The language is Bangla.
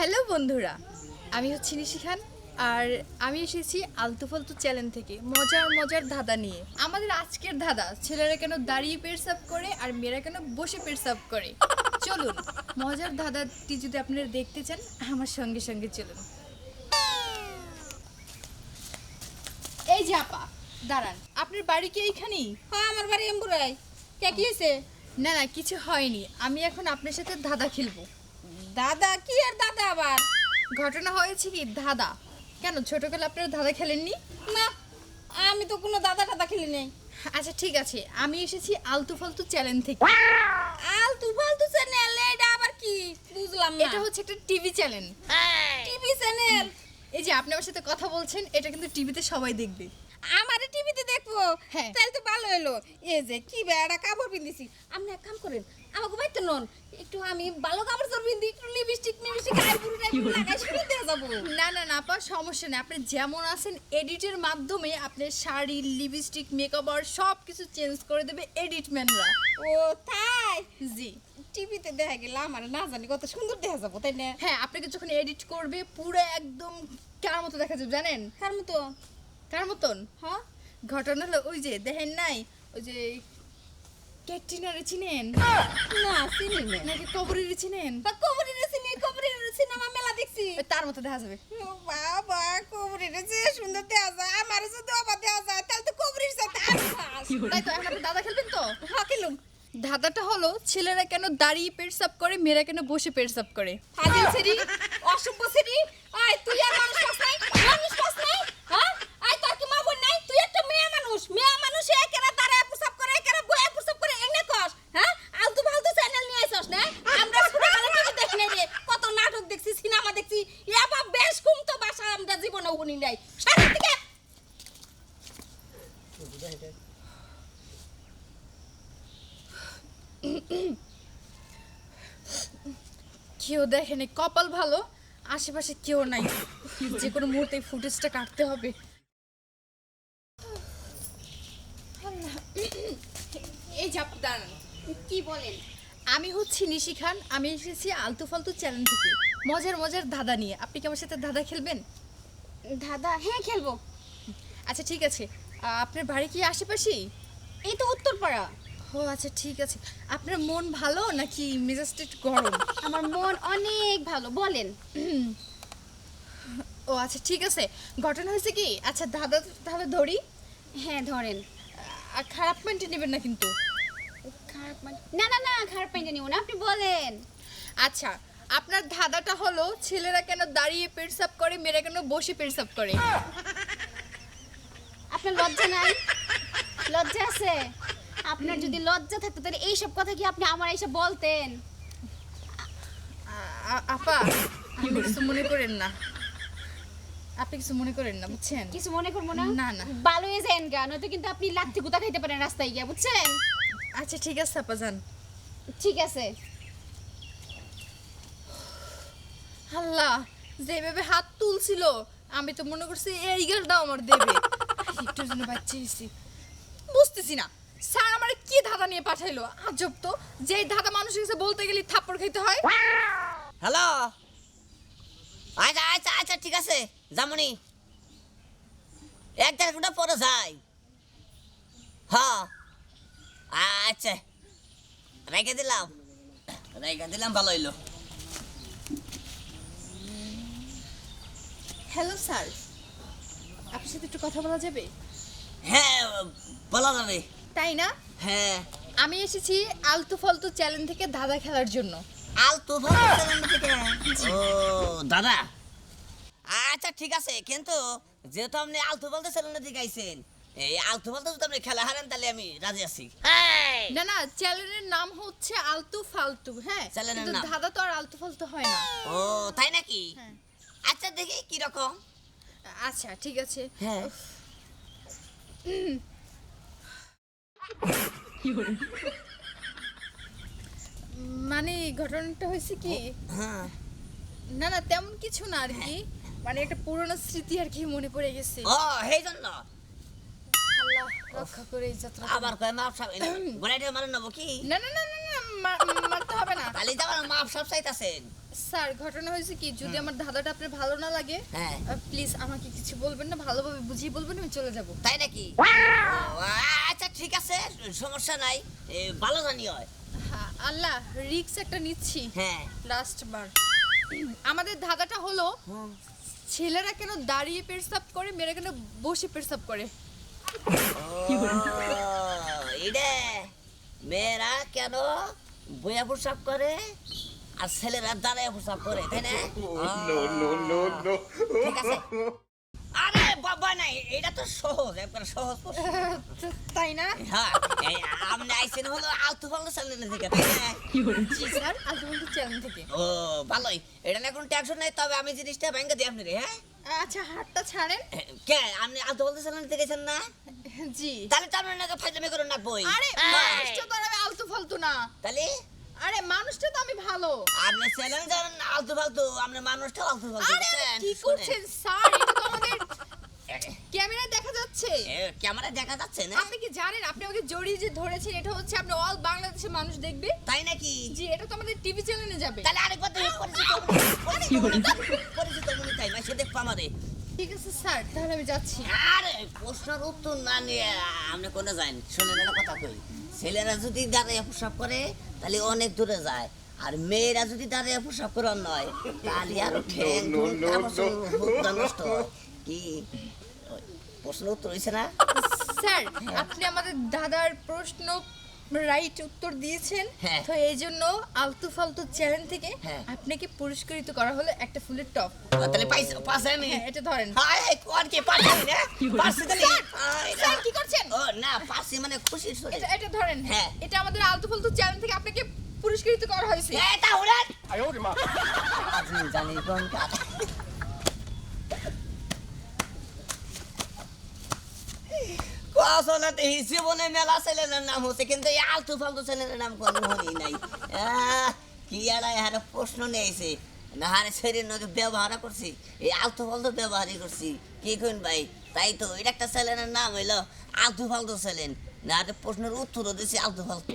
হ্যালো বন্ধুরা আমি হচ্ছি নিশি খান আর আমি এসেছি আলতু ফালতু চ্যানেল থেকে মজার মজার ধাঁধা নিয়ে। আমাদের আজকের ধাঁধা ছেলেরা কেন দাঁড়িয়ে পেরসাপ করে আর মেয়েরা কেন বসে পেরসাপ করে? চলুন মজার ধাঁধাটি যদি আপনারা দেখতে চান আমার সঙ্গে সঙ্গে চলুন। এই যে আপা দাঁড়ান আপনার বাড়ি কি এইখানেই? হ্যাঁ আমার বাড়ি এম্বুরাই। কে কি হয়েছে? না না কিছু হয়নি আমি এখন আপনার সাথে ধাঁধা খেলব। দাদা কি আর দাদা আবার? ঘটনা হয়েছে কি দাদা? কেন ছোটবেলা আপনারা দাদা খেলেননি? না আমি তো কোনো দাদা টাদা খেলি নেই। আচ্ছা ঠিক আছে আমি এসেছি আলতু ফালতু চ্যানেল থেকে। আলতু ফালতু চ্যানেল এটা আবার কি? বুঝলাম না। এটা হচ্ছে একটা টিভি চ্যানেল। TV channel? এই যে আপনি আমার সাথে কথা বলছেন এটা কিন্তু টিভিতে সবাই দেখবে। আমারে টিভিতে দেখব? হ্যাঁ। তাহলে তো ভালো হলো। এই যে কি বেড়া কাপড় পিন্দিছি আপনি এক কাম করেন আমাকে বাইতে নন। একটু আমি ভালো কাপড় চোর পিন্দি একটু লিপস্টিক মিপস্টিক আইব্রু টাইব্রু লাগাই শুনে দিয়ে যাব। না না না পা সমস্যা নেই। আপনি যেমন আছেন এডিটের মাধ্যমে আপনার শাড়ি লিপস্টিক মেকআপ আর সব কিছু চেঞ্জ করে দেবে এডিটম্যানরা ও তাই? জি। টিভিতে দেখা গেল আমার না জানি কত সুন্দর দেখা যাব তাই না? হ্যাঁ আপনাকে যখন এডিট করবে পুরো একদম কার মতো দেখা যাবে জানেন? কার মতো? কার মতন? হ্যাঁ? ঘটনা হলো ওই যে দেখেন নাই? ওই যে ক্যাটরিনারে চিনেন? না চিনি না নাকি কবরের চিনেন? কবরের চিনি কবরের সিনেমা মেলা দেখছি। তার মতো দেখা যাবে। বাবা কবরের যে সুন্দর দেখা যায় আমার যদি অবাক দেখা যায় তাহলে তো কবরের সাথে আর তাই তো এখন দাদা খেলবেন তো? হাকিলুম ধাঁধাটা হলো ছেলেরা কেন দাঁড়িয়ে পেটসাপ করে মেয়েরা কেন বসে পেটসাপ করে? ফাজিল সিরি অসভ্য সিরি আয় তুই আর মানুষ নাই মানুষ পাস নাই হ্যাঁ আয় তোর কি মা বোন নাই তুই একটা মেয়ে মানুষ মেয়ে মানুষ একেরা তারা প্রসাব করে একেরা বয়ে প্রসাব করে এনে কস হ্যাঁ আলতু ফালতু চ্যানেল নিয়ে আইছস না আমরা ছোটবেলা থেকে দেখি নাই রে কত নাটক দেখছি সিনেমা দেখছি এবার বেশ কম তো বাসা আমরা জীবনে শুনি নাই সারা থেকে কেউ দেখেনি কপাল ভালো আশেপাশে কেউ নাই। যে কোনো মুহূর্তে ফুটেজটা কাটতে হবে। এই দাঁড়ান। কি বলেন? আমি হচ্ছি নিশি খান আমি এসেছি আলতু ফালতু চ্যানেল থেকে। মজার মজার ধাঁধা নিয়ে। আপনি কি আমার সাথে ধাঁধা খেলবেন? দাদা হ্যাঁ খেলব। আচ্ছা ঠিক আছে। আপনার বাড়ি কি আশেপাশেই? এই তো উত্তরপাড়া। ও আচ্ছা ঠিক আছে। আপনার মন ভালো নাকি মেজাজটা একটু গরম? আমার মন অনেক ভালো বলেন। ও আচ্ছা ঠিক আছে। ঘটনা হয়েছে কি? আচ্ছা দাদা তাহলে ধরি। হ্যাঁ ধরেন। আর খারাপ মাইন্ডে নেবেন না কিন্তু। খারাপ মানে না না না খারাপ পাইতে নিও না আপনি বলেন। আচ্ছা আপনার ধাঁধাটা হলো ছেলেরা কেন দাঁড়িয়ে পেটসাপ করে মেয়েরা কেন বসে পেটসাপ করে? আপনার লজ্জা নাই? লজ্জা আছে? আপনার যদি লজ্জা থাকতো তাহলে এইসব কথা কি আপনি আমার এইসব বলতেন? আপা আপনি কিছু মনে করেন না। আপনি কিছু মনে করেন না বুঝছেন? কিছু মনে করব না? না, না। ভালো হয়ে যান গা নয়তো কিন্তু আপনি লাথি গুতা খাইতে পারেন রাস্তায় গিয়ে বুঝছেন? আচ্ছা ঠিক আছে আপা যান। ঠিক আছে। আল্লাহ যেভাবে হাত তুলছিল আমি তো মনে করছি এই গেলটাও আমার দেবে। একটু জন্য বাচ্চা হয়েছি বুঝতেছি না। স্যার আমার কি ধাঁধা নিয়ে পাঠাইলো? আজব তো। যেই ধাঁধা মানুষের কাছে বলতে গেলে থাপ্পড় খাইতে হয়। হ্যালো? আচ্ছা আচ্ছা আচ্ছা ঠিক আছে। যামনি এক দেড় ঘণ্টা পরে যাই। হ্যাঁ আচ্ছা। রেখে দিলাম। রেখে দিলাম ভালো হইল। Hello sir. আপনার সাথে একটু কথা বলা যাবে? হ্যাঁ বলা যাবে। তাই না? হ্যাঁ। আমি এসেছি আলতু ফালতু চ্যানেল থেকে ধাঁধা খেলার জন্য। আলতু ফালতু চ্যানেল থেকে? ও দাদা। আচ্ছা ঠিক আছে। কিন্তু যেহেতু আপনি আলতু ফালতু চ্যানেল থেকে আইছেন এই আলতু ফালতু যদি আপনি খেলা হারেন তাহলে আমি রাজি আছি। না না চ্যানেলের নাম হচ্ছে আলতু ফালতু হ্যাঁ। কিন্তু নাম? ধাঁধা তো আর আলতু ফালতু হয় না। ও তাই নাকি? হ্যাঁ। আচ্ছা দেখি কি রকম আচ্ছা ঠিক আছে। হ্যাঁ। মানে ঘটনাটা হয়েছে কি? হ্যাঁ। না না তেমন কিছু না আর কি। মানে একটা পুরনো স্মৃতি আর কি মনে পড়ে গেছে। ও সেই জন্য রক্ষা করে যাত্রা আবার কয় মাপ সাবে গড়াইটা মানে নেব কি না না না না না মারতে হবে না। তাহলে তো আমার মাপ সব চাইতাছেন স্যার ঘটনা হয়েছে কি যদি আমার ধাঁধাটা আপনার ভালো না লাগে প্লিজ আমাকে কিছু বলবেন না ভালোভাবে বুঝিয়ে বলবেন আমি চলে যাব। তাই নাকি? আচ্ছা ঠিক আছে সমস্যা নাই ভালো জানি হয়। হ্যাঁ, আল্লাহ রিক্স একটা নিচ্ছি। হ্যাঁ। লাস্ট বার। আমাদের ধাঁধাটা হলো ছেলেরা কেন দাঁড়িয়ে পেরসাব করে মেয়েরা কেন বসে পেরসাব করে? মেয়েরা কেন বইয়া পোশাক করে আর ছেলেরা দাঁড়ায় পোশাক করে তাই না. ঠিক আছে। আরে বাবা নাই এটা তো সহজ একবার সহজ প্রশ্ন। তাই না? হ্যাঁ আপনি আইসেন হলো আলতু ফালতু চ্যানেল থেকে তাই না? জি স্যার আলতুমুলতু চ্যানেল থেকে। ও ভালোই। এটা না কোনো টেনশন নাই তবে আমি জিনিসটা ব্যাংকে দিই আপনি রে হ্যাঁ? আচ্ছা হাতটা ছাড়েন। কে? আপনি আলতু বলতে চ্যানেল থেকে গেছেন না? জি। তাহলে তো আপনার নাকি ফাইজলামি করুন না বই। আরে মানুষটা তো আর আমি আলতু ফালতু না। তাহলে? আরে মানুষটা তো আমি ভালো। আপনি চ্যানেল জানেন আলতু ফালতু আপনি মানুষটা আলতু ফালতু আরে কি করছেন স্যার? এটা তো আমাদের ক্যামেরায় দেখা যাচ্ছে না? আপনি কি জানেন? আপনি আমাকে জড়িয়ে যে ধরেছেন এটা হচ্ছে আপনি অল বাংলাদেশের মানুষ দেখবে। তাই নাকি? জি এটা তো আমাদের টিভি চ্যানেলে যাবে। তাহলে আরেকবার দেখি পরিচিত পরিচিত মনে- তাই না? সে দেখব আমারে। ঠিক আছে স্যার তাহলে আমি যাচ্ছি। আরে প্রশ্নের উত্তর না নিয়ে আপনি কোনে যান? শুনেন একটা কথা কই। ছেলেরা যদি দাঁড়িয়ে প্রসাব করে তাহলে অনেক দূরে যায়। আর মেয়েরা যদি দাঁড়িয়ে প্রসাব করে নয় তাহলে আর ঠ্যাং No, ঠুং no, কাপড় no. চোপড় হুদ্দা নষ্ট কি? প্রশ্ন উত্তর হয়েছে না? স্যার হ্যাঁ। আপনি আমাদের দাদার প্রশ্ন রাইট উত্তর দিয়েছেন। হ্যাঁ। তো এই জন্য আলতু ফালতু চ্যানেল থেকে হ্যাঁ। আপনাকে পুরস্কৃত করা হলো একটা ফুলের টপ। তাহলে পাইছো পাশে আমি এটা ধরেন। হাই কোন কে পাশে না তাহলে স্যার কি করছেন? ও না পাশে মানে খুশি সুরে এটা এটা ধরেন। হ্যাঁ। এটা আমাদের আলতু ফালতু চ্যানেল থেকে আপনাকে পুরস্কৃত করা হয়েছে। এটা হলেন। আয় ওরে মা। আপনি জানি কোন কথা। আসলাতে জীবনে মেলা ছেলেদের নাম হচ্ছে, কিন্তু আলতু ফালতু ছেলেদের নাম কোনো হয়নি নাই। কি আর এর প্রশ্ন নিয়েছে না হারে শরীর নকে ব্যবহার করছি, এই আলতু ফালতু ব্যবহারই করছি। কি কোন ভাই? তাই তো, এটা একটা ছেলেনের নাম হইল আলতু ফালতু ছেলেন। না প্রশ্নের উত্তরও দিয়েছি আলতু ফালতু।